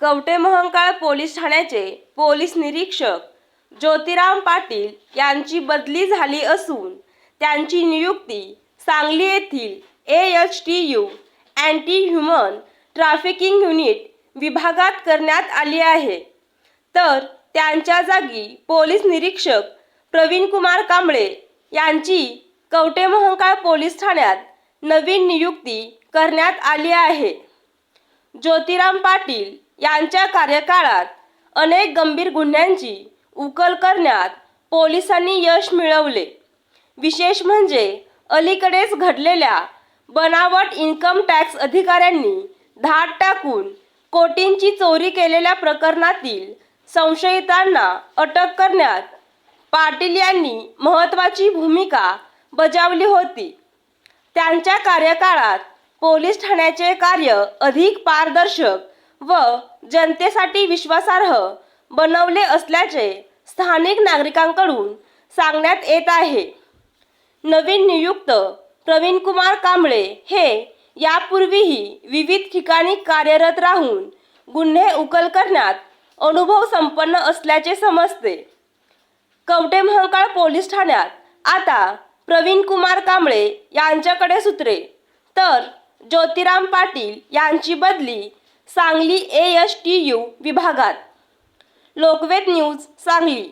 Kavathe महंकाळ police ठाण्याचे police निरीक्षक ज्योतिराम पाटील यांची बदली झाली असून त्यांची नियुक्ती सांगली येथील A H T U anti human trafficking unit विभागात करण्यात आली आहे. तर त्यांच्या जागी पोलीस निरीक्षक प्रवीण कुमार कांबळे यांची कवटे महंकाळ पोलीस ठाण्यात नवीन नियुक्ती करण्यात आली आहे. ज्योतिराम पाटील यांच्या कार्यकाळात अनेक गंभीर गुन्ह्यांची उकल करण्यात पोलिसांनी यश मिळवले. विशेष म्हणजे अलीकडेच घडलेल्या बनावट इन्कम टॅक्स अधिकाऱ्यांनी धाड टाकून कोटींची चोरी केलेल्या प्रकरणातील संशयितांना अटक करण्यात पाटील यांनी महत्त्वाची भूमिका बजावली होती. त्यांच्या कार्यकाळात पोलीस ठाण्याचे कार्य अधिक पारदर्शक व जनतेसाठी विश्वासार्ह बनवले असल्याचे स्थानिक नागरिकांकडून सांगण्यात येत आहे. नवीन नियुक्त प्रवीण कुमार कांबळे हे यापूर्वीही विविध ठिकाणी कार्यरत राहून गुन्हे उकल करण्यात अनुभव संपन्न असल्याचे समजते. कवटे महंकाळ पोलीस ठाण्यात आता प्रवीण कुमार कांबळे यांच्याकडे सूत्रे तर ज्योतिराम पाटील यांची बदली Sangli A S T U विभागात. लोकवेद न्यूज सांगली.